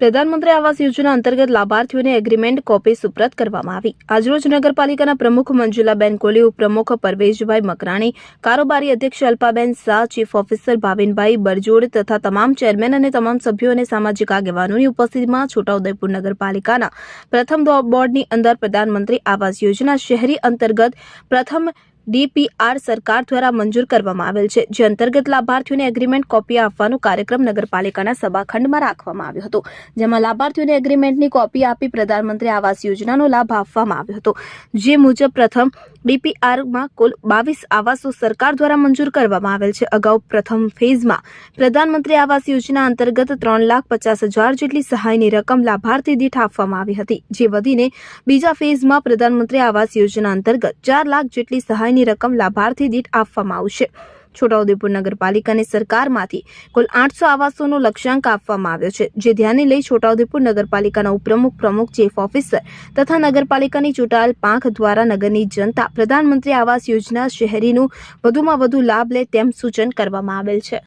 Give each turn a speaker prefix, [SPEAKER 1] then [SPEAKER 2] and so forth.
[SPEAKER 1] પ્રધાનમંત્રી આવાસ યોજના અંતર્ગત લાભાર્થીઓને એગ્રીમેન્ટ કોપી સુપ્રત કરવામાં આવી. આજરોજ નગરપાલિકાના પ્રમુખ મંજુલાબેન કોહલી ઉપપ્રમુખ પરવેશભાઈ મકરાણી, કારોબારી અધ્યક્ષ અલ્પાબેન શાહ ચીફ ઓફિસર ભાવિનભાઈ બરજોડ તથા તમામ ચેરમેન અને તમામ સભ્યો અને સામાજિક આગેવાનોની ઉપસ્થિતિમાં છોટાઉદેપુર નગરપાલિકાના પ્રથમ બોર્ડની અંદર પ્રધાનમંત્રી આવાસ યોજના શહેરી અંતર્ગત પ્રથમ ડીપીઆર સરકાર દ્વારા મંજૂર કરવામાં આવેલ છે, જે અંતર્ગત લાભાર્થીઓને એગ્રીમેન્ટ કોપી આપવાનો કાર્યક્રમ નગરપાલિકાના સભાખંડમાં રાખવામાં આવ્યો હતો, જેમાં લાભાર્થીઓને એગ્રીમેન્ટની કોપી આપી પ્રધાનમંત્રી આવાસ યોજનાનો લાભ આપવામાં આવ્યો હતો. જે મુજબ પ્રથમ ડીપીઆરમાં કુલ બાવીસ આવાસો સરકાર દ્વારા મંજૂર કરવામાં આવેલ છે. અગાઉ પ્રથમ ફેઝમાં પ્રધાનમંત્રી આવાસ યોજના અંતર્ગત ત્રણ લાખ પચાસ હજાર જેટલી સહાયની રકમ લાભાર્થી દીઠ આપવામાં આવી હતી. જે વધીને બીજા ફેઝમાં પ્રધાનમંત્રી આવાસ યોજના અંતર્ગત ચાર લાખ જેટલી સહાયની રકમ લાભાર્થી દીઠ આપવામાં આવશે. છોટાઉદેપુર નગરપાલિકાની સરકારમાંથી કુલ આઠસો આવાસોનો લક્ષ્યાંક આપવામાં આવ્યો છે, જે ધ્યાને લઈ છોટાઉદેપુર નગરપાલિકાના ઉપપ્રમુખ પ્રમુખ, ચીફ ઓફિસર તથા નગરપાલિકાની ચૂંટાયેલ પાંખ દ્વારા નગરની જનતા પ્રધાનમંત્રી આવાસ યોજના શહેરીનું વધુમાં વધુ લાભ લે તેમ સૂચન કરવામાં આવેલ છે.